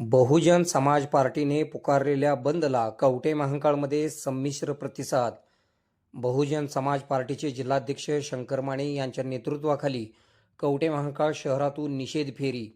बहुजन समाज पार्टीने पुकारलेल्या बंदला कवटे महांकाळमध्ये संमिश्र प्रतिसाद. बहुजन समाज पार्टीचे जिल्हाध्यक्ष शंकर माने यांच्या नेतृत्वाखाली कवटे महांकाळ शहरातून निषेध फेरी.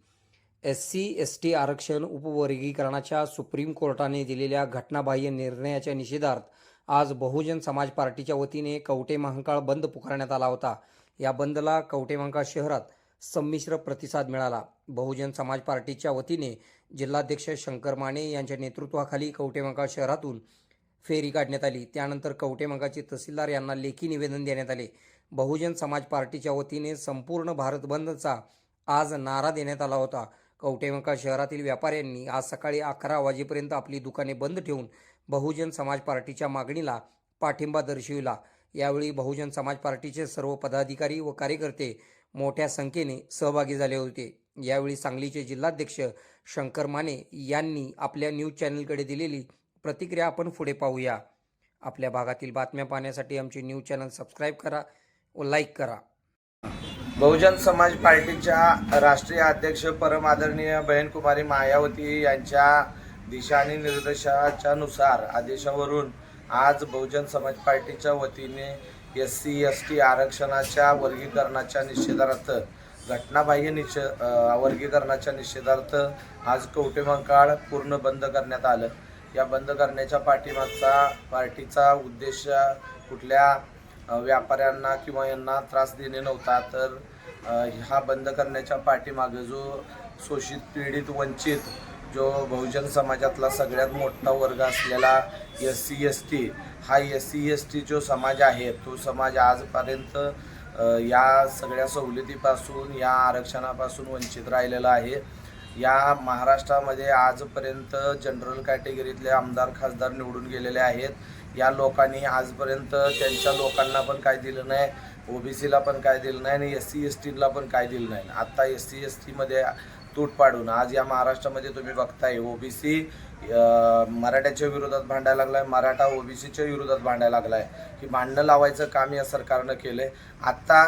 एस सी एस टी आरक्षण उपवर्गीकरणाच्या सुप्रीम कोर्टाने दिलेल्या घटनाबाह्य निर्णयाच्या निषेधार्थ आज बहुजन समाज पार्टीच्या वतीने कवटे महांकाळ बंद पुकारण्यात आला होता. या बंदला कवटे महांकाळ शहरात संमिश्र प्रतिसाद मिळाला. बहुजन समाज पार्टीच्या वतीने जिल्हाध्यक्ष शंकर माने यांच्या नेतृत्वाखाली कवटेमंकाळ शहरातून फेरी काढण्यात आली. त्यानंतर कवटेमंकाळचे तहसीलदार यांना लेखी निवेदन देण्यात आले. बहुजन समाज पार्टीच्या वतीने संपूर्ण भारत बंदचा आज नारा देण्यात आला होता. कवटेमंकाळ शहरातील व्यापाऱ्यांनी आज सकाळी अकरा वाजेपर्यंत आपली दुकाने बंद ठेवून बहुजन समाज पार्टीच्या मागणीला पाठिंबा दर्शविला. यावेळी बहुजन समाज पार्टीचे सर्व पदाधिकारी व कार्यकर्ते मोठ्या संख्येने सहभागी झाले होते. यावेळी सांगलीचे जिल्हाध्यक्ष शंकर माने यांनी आपल्या न्यूज चॅनलकडे दिलेली प्रतिक्रिया आपण पुढे पाहूया. आपल्या भागातील बातम्या पाहण्यासाठी आमचे न्यूज चॅनल सबस्क्राईब करा व लाईक करा. बहुजन समाज पार्टीच्या राष्ट्रीय अध्यक्ष परम आदरणीय बहनकुमारी मायावती यांच्या दिशा आणि निर्देशाच्या नुसार आदेशावरून आज बहुजन समाज पार्टीच्या वतीने एस सी एस टी आरक्षणाच्या वर्गीकरणाच्या निषेधार्थ घटनाबाह्य निषे वर्गीकरणाच्या निषेधार्थ आज कवटेमंकाळ पूर्ण बंद करण्यात आलं. या बंद करण्याच्या पाठीमागचा पार्टीचा उद्देश कुठल्या व्यापाऱ्यांना किंवा यांना त्रास देणे नव्हता तर ह्या हा बंद करण्याच्या पाठीमागे जो शोषित पीडित वंचित जो बहुजन समाजातला सगळ्यात मोठा वर्ग असलेला एस सी एस टी हा एस सी एस टी जो समाज आहे तो समाज आजपर्यंत या सगळ्या सवलतीपासून या आरक्षणापासून वंचित राहिलेला आहे. या महाराष्ट्रामध्ये आजपर्यंत जनरल कॅटेगरीतले आमदार खासदार निवडून गेलेले आहेत. या लोकांनी आजपर्यंत त्यांच्या लोकांना पण काय दिलं नाही ओबीसीला पण काय दिलं नाही आणि एस सी एस टीला पण काय दिलं नाही. आत्ता एस सी एस टीमध्ये तूट पाडून. आज या महाराष्ट्रामध्ये तुम्ही बघताय ओबीसी मराठ्याच्या विरोधात भांडायला लागलाय मराठा ओबीसीच्या विरोधात भांडायला लागलाय. की भांडणं लावायचं काम या सरकारनं केलंय. आत्ता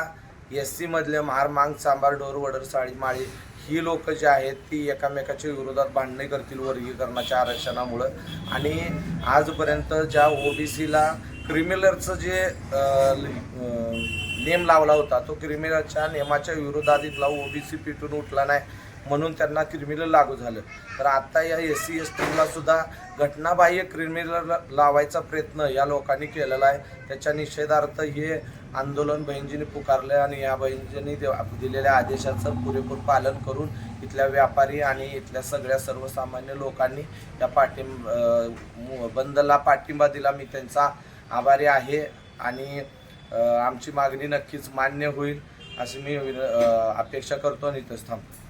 एस सीमधले मार मांग सांबार डोर वडर साळी माळी ही लोक जी आहेत ती एकामेकाच्या विरोधात भांडणे करतील वर्गीकरणाच्या आरक्षणामुळं. आणि आजपर्यंत ज्या ओबीसीला क्रिमिनलचं जे नेम लावला होता तो क्रिमिनलच्या नियमाच्या विरोधात इथला ओबीसी पिटून उठला नाही. म्हणून त्यांना क्रिमिनल लागू झालं. तर आता या एस सी एस टीला सुद्धा घटनाबाह्य क्रिमिनल लावायचा प्रयत्न या लोकांनी केलेला आहे. त्याच्या निषेधार्थ हे आंदोलन बहिणजीने पुकारलं आणि या बहिणजींनी दे- दिलेल्या आदेशाचं पुरेपूर पालन करून इथल्या व्यापारी आणि इथल्या सगळ्या सर्वसामान्य लोकांनी या पाठिंब बंदला पाठिंबा दिला. मी त्यांचा आभारी आहे आणि आमची मागणी नक्कीच मान्य होईल अशी मी अपेक्षा करतो. आणि इथंच थांबतो